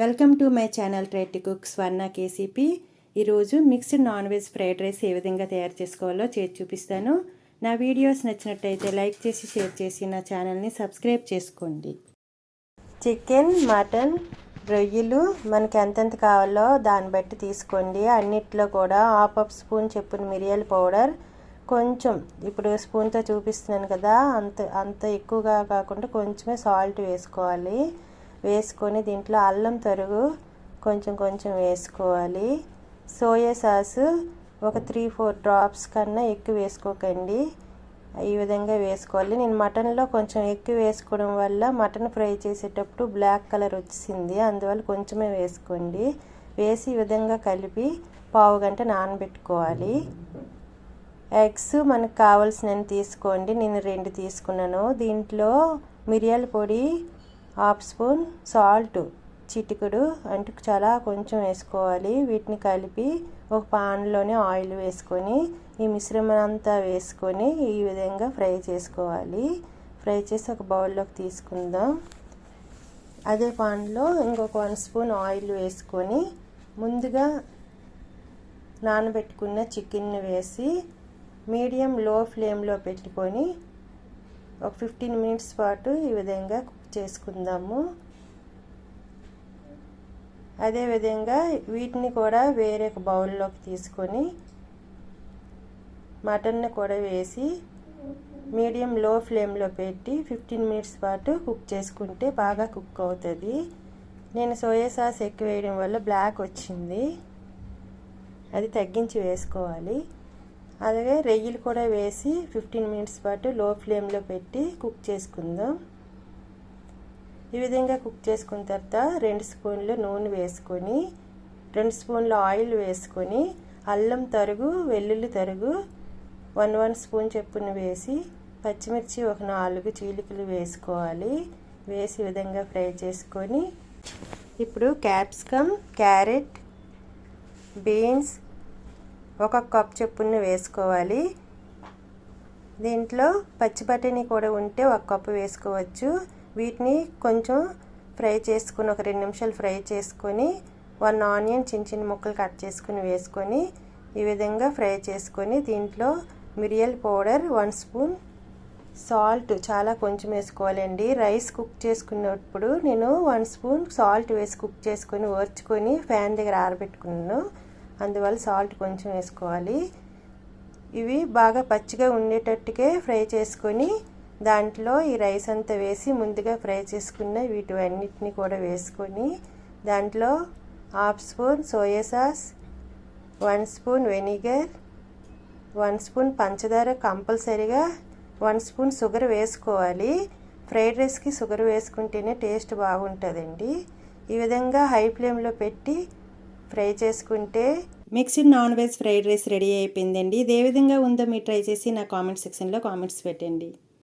Welcome to my channel treat cooks Swarna K C P. ఈరోజు mixed non veg fried rice ఏ విధంగా తయారు చేసుకోవాలో చేసి చూపిస్తాను. నా వీడియోస్ నచ్చినట్టయితే లైక్ చేసి షేర్ చేసి నా ఛానల్ని సబ్స్క్రైబ్ చేసుకోండి. చికెన్ మటన్ రొయ్యలు మనకి ఎంతెంత కావాలో దాన్ని బట్టి తీసుకోండి. అన్నిట్లో కూడా హాఫ్ హాఫ్ స్పూన్ చెప్పున మిరియాల పౌడర్. కొంచెం ఇప్పుడు స్పూన్తో చూపిస్తున్నాను కదా అంత అంత ఎక్కువగా కాకుండా కొంచెమే సాల్ట్ వేసుకోవాలి. వేసుకొని దీంట్లో అల్లం తరుగు కొంచెం కొంచెం వేసుకోవాలి. సోయా సాసు ఒక త్రీ ఫోర్ డ్రాప్స్ కన్నా ఎక్కువ వేసుకోకండి. ఈ విధంగా వేసుకోవాలి. నేను మటన్లో కొంచెం ఎక్కువ వేసుకోవడం వల్ల మటన్ ఫ్రై చేసేటప్పుడు బ్లాక్ కలర్ వచ్చింది అందువల్ల కొంచెమే వేసుకోండి. వేసి ఈ విధంగా కలిపి పావు గంట నానబెట్టుకోవాలి. ఎగ్స్ మనకు కావాల్సినవి తీసుకోండి. నేను రెండు తీసుకున్నాను. దీంట్లో మిరియాల పొడి హాఫ్ స్పూన్ సాల్ట్ చిటికుడు అంటే చాలా కొంచెం వేసుకోవాలి. వీటిని కలిపి ఒక పాన్లోనే ఆయిల్ వేసుకొని ఈ మిశ్రమం అంతా వేసుకొని ఈ విధంగా ఫ్రై చేసుకోవాలి. ఫ్రై చేసి ఒక బౌల్లోకి తీసుకుందాం. అదే పాన్లో ఇంకొక వన్ స్పూన్ ఆయిల్ వేసుకొని ముందుగా నానబెట్టుకున్న చికెన్ని వేసి మీడియం లో ఫ్లేమ్లో పెట్టుకొని ఒక ఫిఫ్టీన్ మినిట్స్ పాటు ఈ విధంగా కుక్ చేసుకుందాము అదేవిధంగా వీటిని కూడా వేరే ఒక బౌల్లోకి తీసుకొని మటన్ని కూడా వేసి మీడియం లో ఫ్లేమ్లో పెట్టి ఫిఫ్టీన్ మినిట్స్ పాటు కుక్ చేసుకుంటే బాగా కుక్ అవుతుంది. నేను సోయా సాస్ ఎక్కువ వేయడం వల్ల బ్లాక్ వచ్చింది. అది తగ్గించి వేసుకోవాలి. అలాగే రెయ్యిలు కూడా వేసి ఫిఫ్టీన్ మినిట్స్ పాటు లో ఫ్లేమ్లో పెట్టి కుక్ చేసుకుందాం. ఈ విధంగా కుక్ చేసుకున్న తర్వాత రెండు స్పూన్లు నూనె వేసుకొని రెండు స్పూన్లు ఆయిల్ వేసుకొని అల్లం తరుగు వెల్లుల్లి తరుగు వన్ వన్ స్పూన్ చెప్పున వేసి పచ్చిమిర్చి ఒక నాలుగు చీలికలు వేసుకోవాలి. వేసి విధంగా ఫ్రై చేసుకొని ఇప్పుడు క్యాప్సికమ్ క్యారెట్ బీన్స్ ఒక కప్ చొప్పున వేసుకోవాలి. దీంట్లో పచ్చి బఠానీ కూడా ఉంటే ఒక కప్పు వేసుకోవచ్చు. వీటిని కొంచెం ఫ్రై చేసుకుని ఒక రెండు నిమిషాలు ఫ్రై చేసుకొని వన్ ఆనియన్ చిన్న చిన్న ముక్కలు కట్ చేసుకుని వేసుకొని ఈ విధంగా ఫ్రై చేసుకొని దీంట్లో మిరియల్ పౌడర్ వన్ స్పూన్ సాల్ట్ చాలా కొంచెం వేసుకోవాలండి. రైస్ కుక్ చేసుకున్నప్పుడు నేను వన్ స్పూన్ సాల్ట్ వేసి కుక్ చేసుకొని ఓర్చుకొని ఫ్యాన్ దగ్గర ఆరబెట్టుకున్నాను. అందువల్ల సాల్ట్ కొంచెం వేసుకోవాలి. ఇవి బాగా పచ్చిగా ఉండేటట్టుకే ఫ్రై చేసుకొని దాంట్లో ఈ రైస్ అంతా వేసి ముందుగా ఫ్రై చేసుకున్న వీటి అన్నిటిని కూడా వేసుకొని దాంట్లో half spoon soya sauce one spoon vinegar one spoon పంచదార కంపల్సరీగా వన్ స్పూన్ షుగర్ వేసుకోవాలి. ఫ్రైడ్ రైస్కి షుగర్ వేసుకుంటేనే టేస్ట్ బాగుంటుందండి. ఈ విధంగా హై ఫ్లేమ్లో పెట్టి ఫ్రై చేసుకుంటే mixed non veg fried rice ready అయిపోయిందండి. ఇదే విధంగా ఉందో మీరు ట్రై చేసి నా కామెంట్ సెక్షన్లో కామెంట్స్ పెట్టండి.